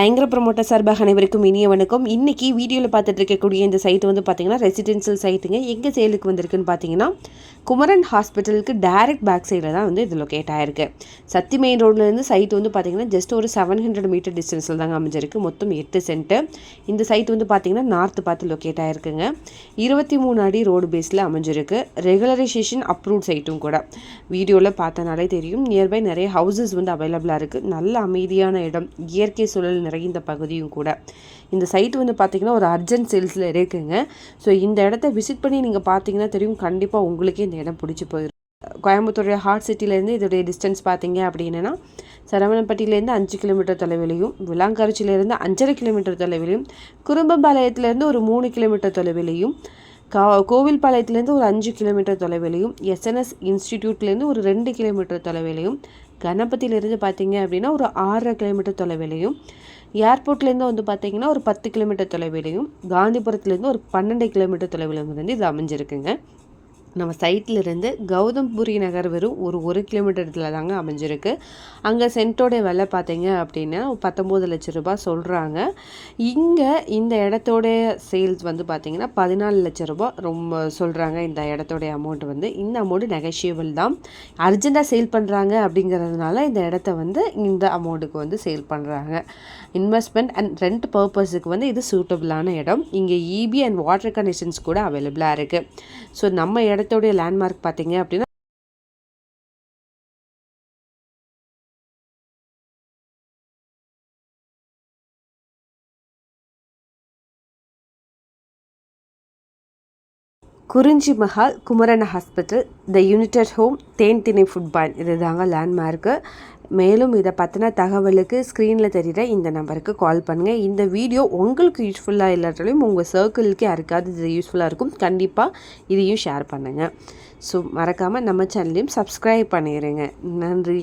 பயங்கர ப்ரொமோட்டர் சார்பாக அனைவருக்கும் இனிய வணக்கம் இன்றைக்கி வீடியோவில் பார்த்துட்டு இருக்கக்கூடிய இந்த சைட் வந்து பார்த்தீங்கன்னா ரெசிடென்சியல் சைட்டுங்க எங்கே சேலுக்கு வந்திருக்குன்னு பார்த்தீங்கன்னா குமரன் ஹாஸ்பிட்டலுக்கு டைரக்ட் பேக் சைடில் தான் வந்து இது லொக்கேட் ஆகிருக்கு சத்தி மெயின் ரோட்லேருந்து சைட் வந்து பார்த்திங்கன்னா ஜஸ்ட் ஒரு செவன் ஹண்ட்ரட் மீட்டர் டிஸ்டன்ஸில் தாங்க அமைஞ்சிருக்கு. மொத்தம் எட்டு சென்ட்டு இந்த சைட் வந்து பார்த்தீங்கன்னா நார்த்து பார்த்து லொக்கேட் ஆகிருக்குங்க இருபத்தி மூணு அடி ரோடு பேஸில் அமைஞ்சிருக்கு. ரெகுலரைசேஷன் அப்ரூவ்ட் சைட்டும் கூட. வீடியோவில் பார்த்தனாலே தெரியும். நியர்பை நிறைய ஹவுசஸ் வந்து அவைலபிளாக இருக்குது நல்ல அமைதியான இடம். இயற்கை சூழல் நிறைந்த பகுதியும் கூட. இந்த சைட் வந்து பார்த்திங்கன்னா ஒரு அர்ஜென்ட் சேல்ஸில் இருக்குங்க. ஸோ இந்த இடத்த விசிட் பண்ணி நீங்கள் பார்த்தீங்கன்னா தெரியும் கண்டிப்பாக உங்களுக்கே இந்த இடம் பிடிச்சி போயிடும் கோயம்புத்தூருடைய ஹார்ட் சிட்டிலேருந்து இதோடைய டிஸ்டன்ஸ் பார்த்தீங்க அப்படின்னா சரவணப்பட்டியிலேருந்து அஞ்சு கிலோமீட்டர் தொலைவிலையும் விளாங்கரிச்சிலேருந்து அஞ்சரை கிலோமீட்டர் தொலைவிலையும் குறும்பபாளையத்துலேருந்து ஒரு மூணு கிலோமீட்டர் தொலைவிலையும் கா கோவில்பாளையத்துலேருந்து ஒரு அஞ்சு கிலோமீட்டர் தொலைவிலையும் எஸ்என்எஸ் இன்ஸ்டிடியூட்லேருந்து ஒரு ரெண்டு கிலோமீட்டர் தொலைவிலையும் கணபதியிலேருந்து பார்த்தீங்க அப்படின்னா ஒரு ஆறரை கிலோமீட்டர் தொலைவிலையும் ஏர்போர்ட்லேருந்து வந்து பார்த்தீங்கன்னா ஒரு பத்து கிலோமீட்டர் தொலைவிலையும் காந்திபுரத்துலேருந்து ஒரு பன்னெண்டு கிலோமீட்டர் தொலைவிலையும் வந்து இது அமைஞ்சிருக்குங்க. நம்ம சைட்டில் இருந்து கௌதம்புரி நகர் வெறும் ஒரு ஒரு கிலோமீட்டர் இடத்துல தாங்க அமைஞ்சிருக்கு. அங்கே சென்ட்டோடைய விலை பார்த்தீங்க அப்படின்னா பத்தொம்போது லட்ச ரூபாய் சொல்கிறாங்க இங்கே இந்த இடத்தோடைய சேல்ஸ் வந்து பார்த்திங்கன்னா பதினாலு லட்ச ரூபாய் ரொம்ப சொல்கிறாங்க இந்த இடத்தோடைய அமௌண்ட் வந்து இந்த அமௌண்ட் நெகஷியபிள் தான். அர்ஜெண்ட்டாக சேல் பண்ணுறாங்க அப்படிங்கிறதுனால இந்த இடத்த வந்து இந்த அமௌண்ட்டுக்கு வந்து சேல் பண்ணுறாங்க இன்வெஸ்ட்மெண்ட் அண்ட் ரெண்ட் பர்பஸுக்கு வந்து இது சூட்டபிளான இடம். இங்கே இபி அண்ட் வாட்டர் கனெக்ஷன்ஸ் கூட அவைலபிளாக இருக்குது ஸோ நம்ம இடத்தோடைய லேண்ட்மார்க் பார்த்தீங்க அப்படின்னா Kurinji Mahal Kumaran hospital the united home Then Thinai food point இது தாங்க லேண்ட்மார்க்கு மேலும் இதை பற்றின தகவலுக்கு ஸ்க்ரீனில் தெரிகிற இந்த நம்பருக்கு கால் பண்ணுங்கள் இந்த வீடியோ உங்களுக்கு யூஸ்ஃபுல்லாக இல்லாட்டாலையும் உங்கள் சர்க்கிளுக்கு யாருக்காவது இது யூஸ்ஃபுல்லாக இருக்கும் கண்டிப்பாக இதையும் ஷேர் பண்ணுங்கள் ஸோ மறக்காமல் நம்ம சேனலையும் சப்ஸ்கிரைப் பண்ணிடுங்க நன்றி.